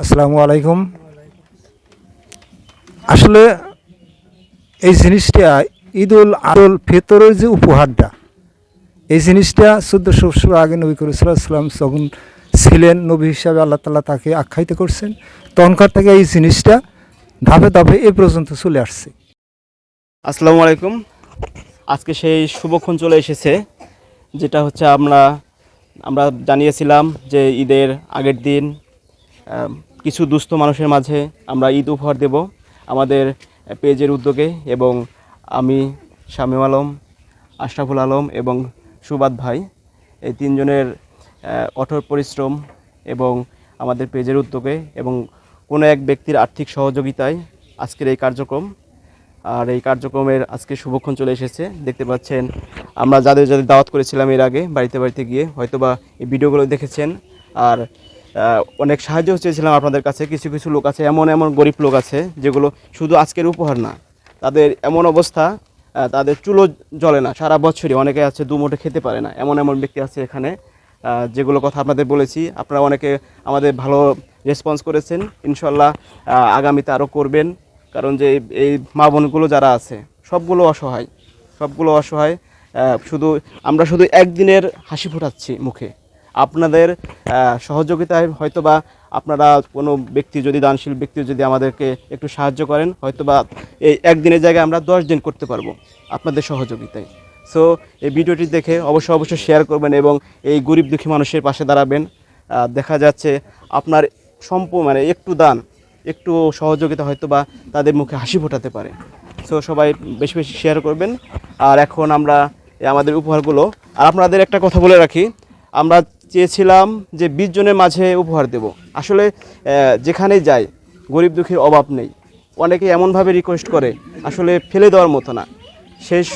আসসালামু আলাইকুম। আসলে এই জিনিসটা ঈদুল আদুল ফিতরের যে উপহারটা, এই জিনিসটা চোদ্দোশো বছর আগে নবী করিসাল্লাম যখন ছিলেন, নবী হিসাবে আল্লাহ তাল্লাহ তাকে আখ্যায়িত করছেন। তখনকার থেকে এই জিনিসটা ধাপে ধাপে এ পর্যন্ত চলে আসছে। আসসালামু আলাইকুম। আজকে সেই শুভক্ষণ চলে এসেছে, যেটা হচ্ছে আমরা আমরা জানিয়েছিলাম যে ঈদের আগের দিন কিছু দুস্থ মানুষের মাঝে আমরা ঈদ উপহার দেব আমাদের পেজের উদ্যোগে এবং আমি শামীম আলম, আশরাফুল আলম এবং সুবাদ ভাই, এই তিনজনের কঠোর পরিশ্রম এবং আমাদের পেজের উদ্যোগে এবং কোনো এক ব্যক্তির আর্থিক সহযোগিতায় আজকের এই কার্যক্রম। আর এই কার্যক্রমের আজকে শুভক্ষণ চলে এসেছে। দেখতে পাচ্ছেন, আমরা যাদের যাদের দাওয়াত করেছিলাম এর আগে বাড়িতে বাড়িতে গিয়ে হয়তোবা এই ভিডিওগুলো দেখেছেন। আর অনেক সাহায্য চেয়েছিলাম আপনাদের কাছে। কিছু কিছু লোক আছে, এমন এমন গরিব লোক আছে, যেগুলো শুধু আজকের উপহার না, তাদের এমন অবস্থা তাদের চুলো জ্বলে না, সারা বছরই অনেকে আছে দু মুঠে খেতে পারে না, এমন এমন ব্যক্তি আছে এখানে যেগুলো কথা আপনাদের বলেছি। আপনারা অনেকে আমাদের ভালো রেসপন্স করেছেন ইনশাল্লাহ আগামীতে আরও করবেন, কারণ যে এই মা বোনগুলো যারা আছে, সবগুলো অসহায় সবগুলো অসহায় শুধু আমরা শুধু একদিনের হাসি ফোটাচ্ছি মুখে। আপনাদের সহযোগিতায় হয়তোবা আপনারা কোনো ব্যক্তি যদি, দানশীল ব্যক্তি যদি আমাদেরকে একটু সাহায্য করেন, হয়তোবা এই একদিনের জায়গায় আমরা দশ দিন করতে পারব আপনাদের সহযোগিতায়। সো এই ভিডিওটি দেখে অবশ্যই অবশ্যই শেয়ার করবেন এবং এই গরিব দুঃখী মানুষের পাশে দাঁড়াবেন। দেখা যাচ্ছে আপনার সম্প মানে একটু দান, একটু সহযোগিতা হয়তো বা তাদের মুখে হাসি ফোটাতে পারে। সো সবাই বেশি বেশি শেয়ার করবেন। আর এখন আমরা আমাদের উপহারগুলো, আর আপনাদের একটা কথা বলে রাখি, আমরা চেয়েছিলাম যে বিশ জনের মাঝে উপহার দেব। আসলে আহ, যেখানেই যাই গরিব দুঃখীর অভাব নেই। অনেকে এমনভাবে রিকোয়েস্ট করে আসলে ফেলে দেওয়ার মতো না। শেষ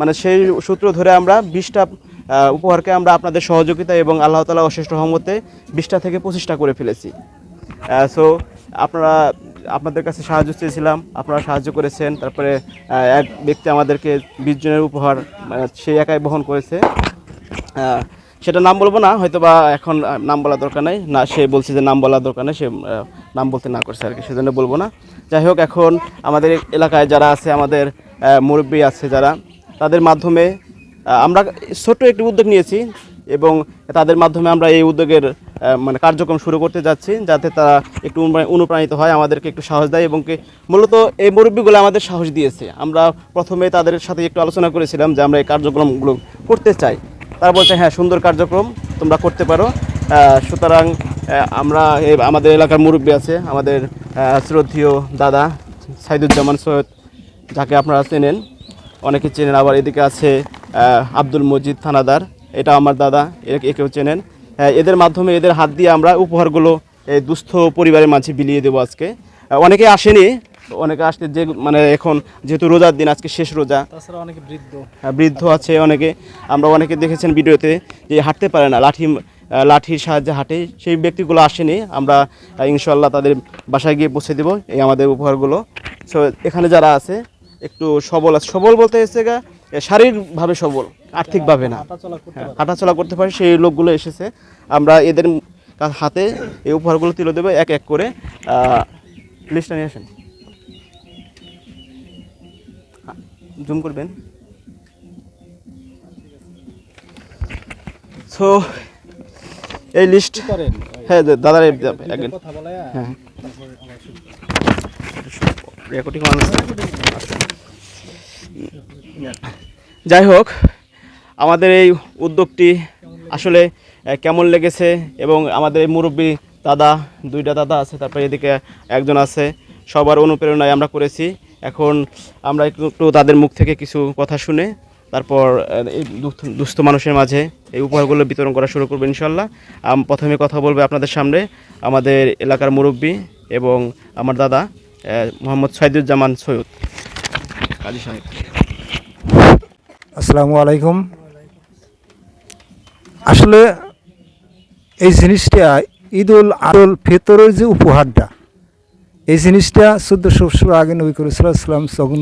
মানে সেই সূত্র ধরে আমরা বিশটা উপহারকে আমরা আপনাদের সহযোগিতা এবং আল্লাহ তালা অশেষ রহমতে বিশটা থেকে পঁচিশটা করে ফেলেছি। সো আপনারা আপনাদের কাছে সাহায্য চেয়েছিলাম আপনারা সাহায্য করেছেন। তারপরে এক ব্যক্তি আমাদেরকে বিশ জনের উপহার মানে সে একাই বহন করেছে। সেটা নাম বলব না হয়তো বা এখন নাম বলার দরকার নেই। না, সে বলছে যে নাম বলার দরকার নেই, সে নাম বলতে না করছে আর কি, সেজন্য বলব না। যাই হোক, এখন আমাদের এলাকায় যারা আছে, আমাদের মুরব্বী আছে যারা, তাদের মাধ্যমে আমরা ছোট্ট একটি উদ্যোগ নিয়েছি এবং তাদের মাধ্যমে আমরা এই উদ্যোগের মানে কার্যক্রম শুরু করতে যাচ্ছি, যাতে তারা একটু অনুপ্রা- অনুপ্রাণিত হয়, আমাদেরকে একটু সাহস দেয় এবং মূলত এই মুরব্বীগুলো আমাদের সাহস দিয়েছে। আমরা প্রথমে তাদের সাথে একটু আলোচনা করেছিলাম যে আমরা এই কার্যক্রমগুলো করতে চাই। তারা বলছে হ্যাঁ সুন্দর কার্যক্রম তোমরা করতে পারো। সুতরাং আমরা আমাদের এলাকার মুরব্বী আছে, আমাদের শ্রদ্ধীয় দাদা সাইদুজ্জামান সৈয়দ, যাকে আপনারা চেনেন। অনেকে চেনেন, আবার এদিকে আছে আব্দুল মজিদ থানাদার এটা আমার দাদা একেও চেনেন। এদের মাধ্যমে এদের হাত দিয়ে আমরা উপহারগুলো, এই দুস্থ পরিবারের মাঝে বিলিয়ে দেবো আজকে। অনেকে আসেনি অনেকে আসতে যে মানে এখন যেহেতু রোজার দিন আজকে শেষ রোজা। তাছাড়া অনেকে বৃদ্ধ। হ্যাঁ, বৃদ্ধ আছে অনেকে। আমরা অনেকে দেখেছেন ভিডিওতে যে হাঁটতে পারে না লাঠি লাঠির সাহায্যে হাঁটে। সেই ব্যক্তিগুলো আসেনি। আমরা ইনশাল্লাহ তাদের বাসায় গিয়ে পৌঁছে দেবো এই আমাদের উপহারগুলো। সো এখানে যারা আছে একটু সবল আছে। সবল বলতে এসে গা শারীরিকভাবে সবল আর্থিকভাবে না। হাঁটাচলা হ্যাঁ, করতে পারে সেই লোকগুলো এসেছে। আমরা এদের হাতে এই উপহারগুলো তুলে দেবো এক এক করে। লিস্টটা নিয়ে আসেন। জুম করবেন। সো এই লিস্ট হ্যাঁ দাদার একদিন হ্যাঁ। রেকর্ডিং যাই হোক আমাদের এই উদ্যোগটি আসলে কেমন লেগেছে এবং আমাদের এই মুরব্বী দাদা দুইটা দাদা আছে তারপরে এদিকে একজন আছে সবার অনুপ্রেরণায় আমরা করেছি। এখন আমরা একটু একটু তাদের মুখ থেকে কিছু কথা শুনে তারপর এই দুস্থ- মানুষের মাঝে এই উপহারগুলো বিতরণ করা শুরু করব ইনশাল্লাহ। আম, প্রথমে কথা বলবে আপনাদের সামনে। আমাদের এলাকার মুরব্বী এবং আমার দাদা মোহাম্মদ সাইদুজ্জামান সৈয়দ। কাজী সাহেব। আসসালামু আলাইকুম। আসলে এই জিনিসটা ঈদ উল আদুল ফিতরের যে উপহারটা এই জিনিসটা চোদ্দোশো বছর আগে নবী করিসাল্লাম যখন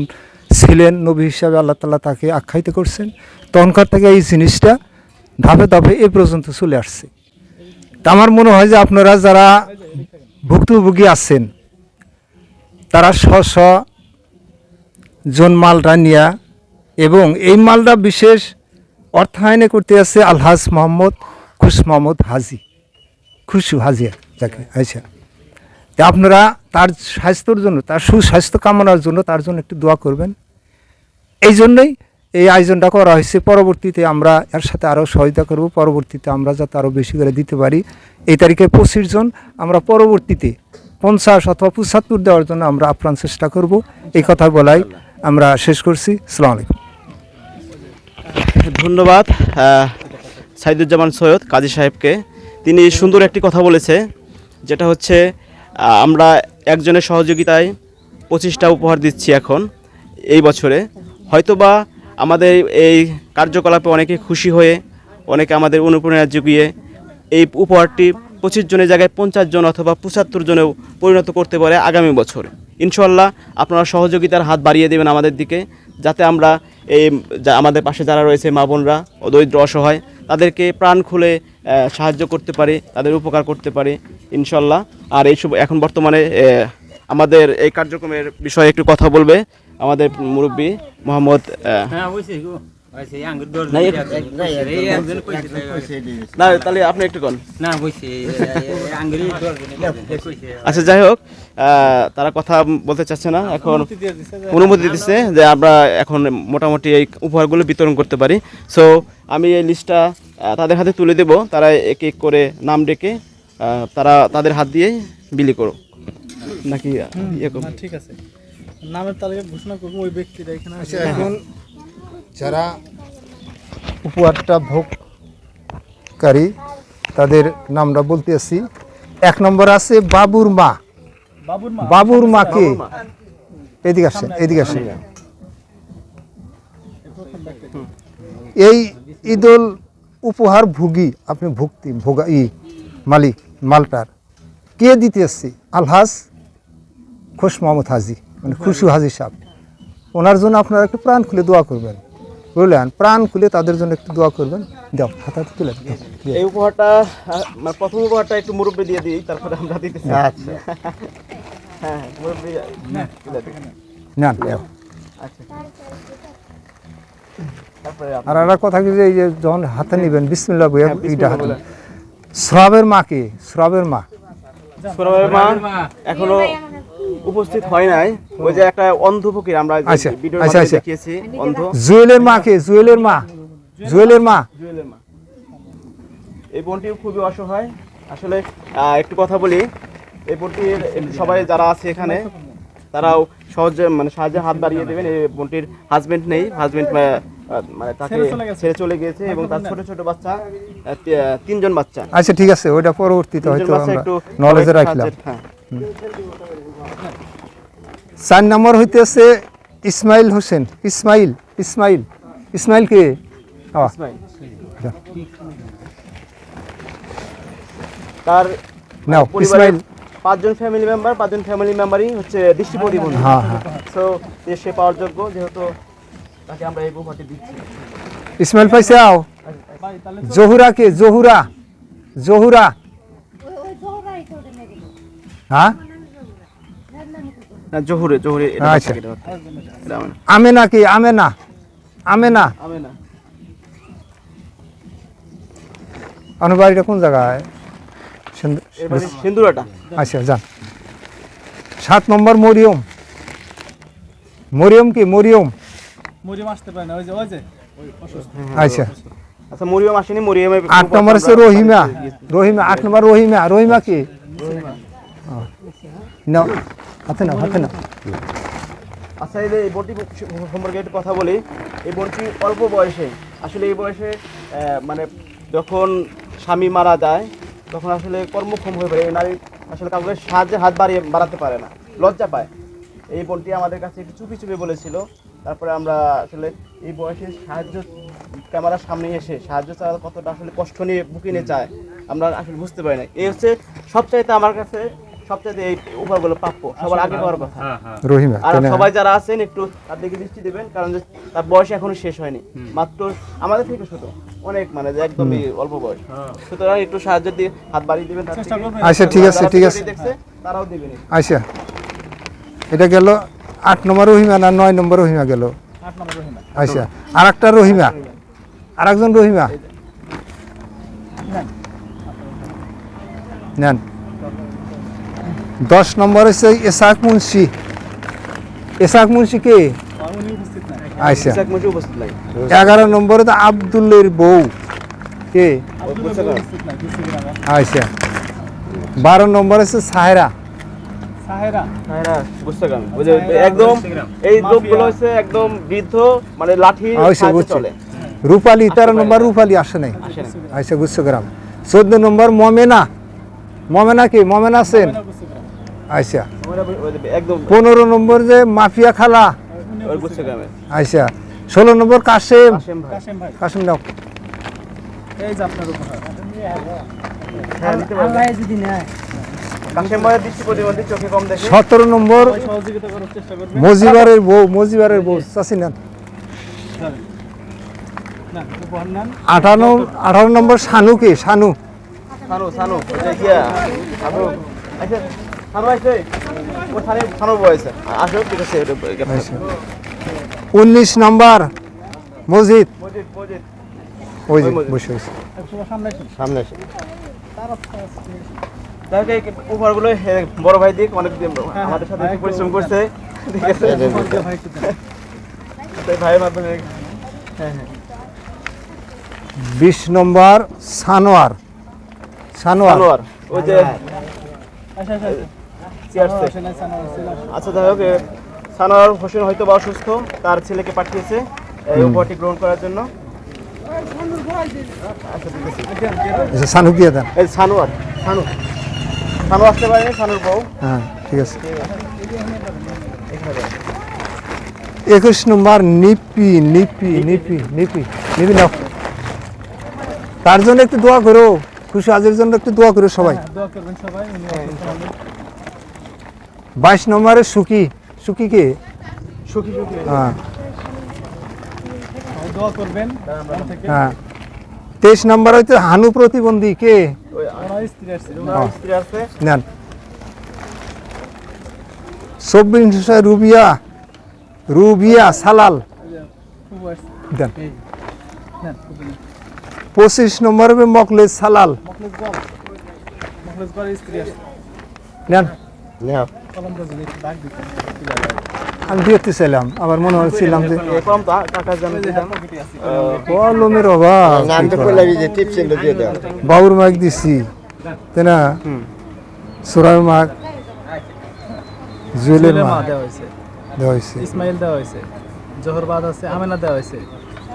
ছিলেন, নবী হিসাবে আল্লাহ তাল্লাহ তাকে আখ্যায়িত করছেন। তখনকার থেকে এই জিনিসটা ধাপে ধাপে এ পর্যন্ত চলে আসছে। তা আমার মনে হয় যে আপনারা যারা ভুক্তভোগী আছেন, তারা স্ব স্ব জন মালটা নিয়া এবং এই মালটা বিশেষ অর্থায়নে করতে আছে আলহাজ মোহাম্মদ খুশ মোহাম্মদ হাজি। খুশু হাজিয়া যাকে আচ্ছা। তা আপনারা তার স্বাস্থ্যর জন্য, তার সুস্বাস্থ্য কামনার জন্য তার জন্য একটু দোয়া করবেন। এই জন্যই এই আয়োজনটা করা হয়েছে। পরবর্তীতে আমরা এর সাথে আরও সহায়তা করব। পরবর্তীতে আমরা যাতে আরও বেশি করে দিতে পারি। এই তারিখে পঁচিশ জন আমরা পরবর্তীতে পঞ্চাশ অথবা পঁচাত্তর দেওয়ার জন্য আমরা আপ্রাণ চেষ্টা করব। এই কথা বলাই আমরা শেষ করছি। সালাম আলাইকুম। ধন্যবাদ সাইদুজ্জামান সৈয়দ কাজী সাহেবকে। তিনি সুন্দর একটি কথা বলেছে, যেটা হচ্ছে আমরা একজনের সহযোগিতায় পঁচিশটা উপহার দিচ্ছি এখন, এই বছরে। হয়তোবা আমাদের এই কার্যকলাপে অনেকে খুশি হয়ে, অনেকে আমাদের অনুপ্রেরণা জুগিয়ে এই উপহারটি পঁচিশ জনের জায়গায় পঞ্চাশ জন অথবা পঁচাত্তর জনেও পরিণত করতে পারে আগামী বছর। ইনশাল্লাহ আপনারা সহযোগিতার হাত বাড়িয়ে দেবেন আমাদের দিকে, যাতে আমরা এই আমাদের পাশে যারা রয়েছে মা বোনরা দরিদ্র অসহায়, তাদেরকে প্রাণ খুলে সাহায্য করতে পারি তাদের উপকার করতে পারি ইনশাল্লাহ। আর এইসব এখন বর্তমানে আমাদের এই কার্যক্রমের বিষয়ে একটু কথা বলবে আমাদের মুরব্বী মোহাম্মদ হ্যাঁ না তাহলে আপনি একটু কন। আচ্ছা যাই হোক তারা কথা বলতে চাচ্ছে না। এখন অনুমতি দিয়ে দিছে যে অনুমতি দিচ্ছে যে আমরা এখন মোটামুটি এই উপহারগুলো বিতরণ করতে পারি। সো আমি এই লিস্টটা তাদের হাতে তুলে দেব। তারা এক এক করে নাম ডেকে তারা তাদের হাত দিয়ে বিলি করো নাকি ইয়ে? ঠিক আছে। নামের তালিকা ঘোষণা করব ওই ব্যক্তিরা এখানে আচ্ছা এখন যারা উপহারটা ভোগকারী তাদের নামটা বলতে আসি। এক নম্বর আছে বাবুর মা। বাবুর মাকে এদিকে আসেন এদিকে আসেন। এই ঈদুল উপহার ভুগি আপনি ভুক্তি ভোগা ই মালিক মালটার। কে দিতে এসছি? আলহাজ খুশ মোহাম্মদ হাজি মানে খুশু হাজি সাহেব। ওনার জন্য আপনারা একটু প্রাণ খুলে দোয়া করবেন। বুঝলেন প্রাণ খুলে তাদের জন্য একটু দোয়া করবেন। দাও। হাতে হাতে তুলে। এই উপহারটা মানে প্রথম উপহারটা একটু মুরব্বী দিয়ে দিই তারপরে আমরা দিতেছি। আচ্ছা। হ্যাঁ হ্যাঁ মুরব্বী তুলে দিই। না দাও। আচ্ছা। আর একটা কথা কি যে এই যে যখন হাতে নিবেন বিসমিল্লাহ বইয়া হ্যাঁ, এইটা হাতে বলে। শ্রাবের মাকে শ্রাবের মা। সুরাবের মা। এখনও উপস্থিত হয় নাই। ওই যে একটা অন্ধ ফকির আমরা আচ্ছা, ভিডিওর আচ্ছা, আচ্ছা। দেখিয়েছি অন্ধ। জুয়েলের মাকে জুয়েলের মা জুয়েলের মা। জুয়েলের মা। এই বোনটিও খুবই অসহায়। আসলে একটু কথা বলি। এই বোনটির সবাই যারা আছে এখানে তারাও সহজে মানে সাহায্যে হাত বাড়িয়ে দেবেন। এই বোনটির হাজবেন্ড নেই। হাজবেন্ড মানে তাকে ছেড়ে চলে গেছে। গিয়েছে এবং তার ছোট ছোট বাচ্চা তিনজন বাচ্চা। আচ্ছা ঠিক আছে ওইটা পরবর্তীতে হয়তো আমরা একটু নলেজে রাখলাম। হ্যাঁ। চার নম্বর হইতেছে ইসমাইল হোসেন। ইসমাইল ইসমাইল। ইসমাইল কে। তার নাও ইসমাইল। পাঁচজন ফ্যামিলি মেম্বার পাঁচজন ফ্যামিলি মেম্বারই হচ্ছে দৃষ্টি প্রতিবন্ধী। হ্যাঁ হ্যাঁ। সো সে পাওয়ার যোগ্য যেহেতু তাকে আমরা এই উপহারটি দিচ্ছি। ইসমাইল পাইছে আও। জহুরা কে? জহুরা। জহুরা। হ্যাঁ? না জহুরে জহুরে আচ্ছা। আমেনা কি? আমেনা। আমেনা। আমি না আমার বাড়িটা কোন জায়গায় সুন্দর- সিন্দুরাটা। আচ্ছা যান। সাত নম্বর মরিয়ম। মরিয়ম কি? মরিয়ম। মরিয়ম আসতে পারে না ওই যে ওই যে। আচ্ছা। আচ্ছা মরিয়ম আসেনি মরিয়মে আট নম্বর আছে রহিমা। রহিমা আট নম্বর রহিমা। রহিমা কি। হাতে নাও হাতে নাও। আচ্ছা এই বোনটি সম্পর্কে একটু কথা বলি। এই বোনটি অল্প বয়সে, আসলে এই বয়সে মানে যখন স্বামী মারা যায়, তখন আসলে কর্মক্ষম হয়ে পড়ে। নারী আসলে কাউকে সাহায্যে হাত বাড়িয়ে বাড়াতে পারে না, লজ্জা পায়। এই বোনটি আমাদের কাছে একটু চুপি চুপি বলেছিল। তারপরে আমরা আসলে এই বয়সে সাহায্য ক্যামেরার সামনে এসে সাহায্য চাওয়া কতটা আসলে কষ্ট নিয়ে বুকে নিয়ে চায় আমরা আসলে বুঝতে পারি না। এই হচ্ছে সবচাইতে আমার কাছে সবচেয়ে এই উপহারগুলো প্রাপ্য সবার আগে পাওয়ার কথা। রহিমা আর সবাই যারা আছেন একটু তার দিকে দৃষ্টি দেবেন কারণ যে তার বয়স এখনও শেষ হয়নি। মাত্র আমাদের থেকে ছোট। অনেক মানে যে একদমই অল্প বয়স। সুতরাং একটু সাহায্য দিয়ে হাত বাড়িয়ে দিবেন আচ্ছা ঠিক আছে ঠিক আছে। দেখছে তারাও দেবেন। আচ্ছা এটা গেল আট নম্বর রহিমা না নয় নম্বর রহিমা গেল? আচ্ছা আর একটা রহিমা আর একজন রহিমা নেন। দশ নম্বর হচ্ছে এসাক মুন্সি। এসাক মুন্সি কে? আচ্ছা ইসাক মুন্সি উপস্থিত নাই এগারো নম্বরে তো আবদুল্লের বউ। কে? আচ্ছা বারো নম্বর হচ্ছে সাহেরা। মানে আচ্ছা, রূপালী তেরো নম্বর রূপালী আসে নাই। আসে না আচ্ছা গুচ্ছগ্রাম। চোদ্দ নম্বর মমেনা। মমেনা কি? মমেনা নাই আচ্ছা পনেরো নম্বর যে মাফিয়া খালা। আচ্ছা ষোলো নম্বর কাশেম। কাশেম নাও হ্যাঁ সতেরো নম্বর মজিবারের বউ মজিবারের বউ চাষি নেন। না আঠারো আঠারো নম্বর শানু কে? শানু। সানু সানু আচ্ছা আচ্ছা উনিশ নম্বর মসজিদ। মজিদ মজিদ ওই যে বসে বসে সামনে আসে যাই হোক, এই উপহারগুলো বড় ভাই দিক অনেক আমাদের সাথে পরিশ্রম করছে। ঠিক আছে? ভাই একটু দেন। তাই ভাইয়ের মাধ্যমে হ্যাঁ হ্যাঁ। বিশ নম্বর সানোয়ার। সানোয়ার। সানোয়ার। ওই যে আচ্ছা আচ্ছা। আচ্ছা যাই হোক সানোয়ার হোসেন হয়তো বা অসুস্থ তার ছেলেকে পাঠিয়েছে এই উপহারটি গ্রহণ করার জন্য। আচ্ছা সানু দিয়ে দেন। এই সানোয়ার সানু। সানু আসতে পারেনি সানুর বউ। হ্যাঁ ঠিক আছে। একুশ নম্বর নিপি নিপি নিপি। নিপি নিপি নাও। তার জন্য একটু দোয়া করো খুশি আজের জন্য একটু দোয়া করো সবাই। হ্যাঁ, দোয়া করবেন সবাই। বাইশ নম্বরে সুখী। সুখী কে? সুখী হ্যাঁ। দোয়া করবেন হ্যাঁ। তেইশ নম্বর হইতে হানু প্রতিবন্ধী কে? নেন। চব্বিশ রুবিয়া। রুবিয়া সালাল। দেন। পঁচিশ নম্বর হবে মকলেজ সালাল। নেন। আমি দেখতে চাইলাম আবার মনে হচ্ছিলাম যে কলমের অভাব। মাইক দিছি তাই না? সুরার মাক জুয়েলের দেওয়া হয়েছে। ইসমাইল দেওয়া হয়েছে। জোহরবাদ আছে আমেনা দেওয়া হয়েছে।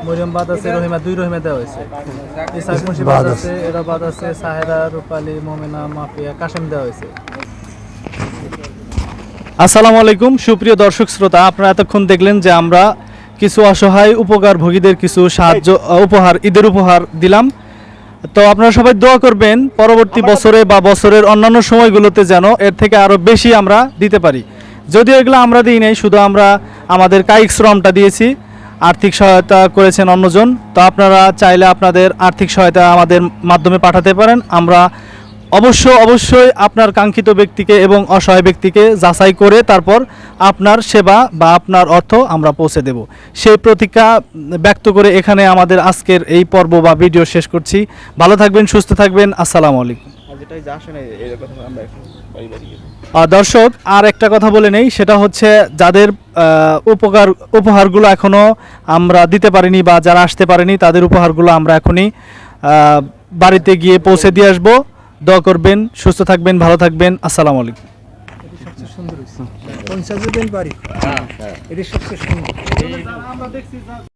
মরিয়মবাদ আছে রহিমা দুই রহিমা দেওয়া হয়েছে। ইসাক মুন্সিবাদ বাদ আছে এরাবাদ আছে সাহেরা রূপালী মোমেনা মাফিয়া কাশেম দেওয়া হয়েছে। আসসালামু আলাইকুম সুপ্রিয় দর্শক শ্রোতা আপনারা এতক্ষণ দেখলেন যে আমরা কিছু অসহায় উপকার ভোগীদের কিছু সাহায্য উপহার ঈদের উপহার দিলাম। তো আপনারা সবাই দোয়া করবেন পরবর্তী বছরে বা বছরের অন্যান্য সময়গুলোতে যেন এর থেকে আরও বেশি আমরা দিতে পারি। যদিও এগুলো আমরা দিই নাই শুধু আমরা আমাদের কায়িক শ্রমটা দিয়েছি আর্থিক সহায়তা করেছেন অন্যজন। তো আপনারা চাইলে আপনাদের আর্থিক সহায়তা আমাদের মাধ্যমে পাঠাতে পারেন। আমরা অবশ্য অবশ্যই আপনার কাঙ্ক্ষিত ব্যক্তিকে এবং অসহায় ব্যক্তিকে যাচাই করে তারপর আপনার সেবা বা আপনার অর্থ আমরা পৌঁছে দেব। সেই প্রতিজ্ঞা ব্যক্ত করে এখানে আমাদের আজকের এই পর্ব বা ভিডিও শেষ করছি। ভালো থাকবেন সুস্থ থাকবেন আসসালামু আলাইকুম। দর্শক আর একটা কথা বলে নেই সেটা হচ্ছে যাদের উপকার উপহারগুলো এখনও আমরা দিতে পারিনি বা যারা আসতে পারেনি তাদের উপহারগুলো আমরা এখনই বাড়িতে গিয়ে পৌঁছে দিয়ে আসব। দোয়া করবেন সুস্থ থাকবেন ভালো থাকবেন। আসসালামু আলাইকুম। সুন্দর। পঞ্চাশ দিন বাড়ি এটি সবচেয়ে সুন্দর।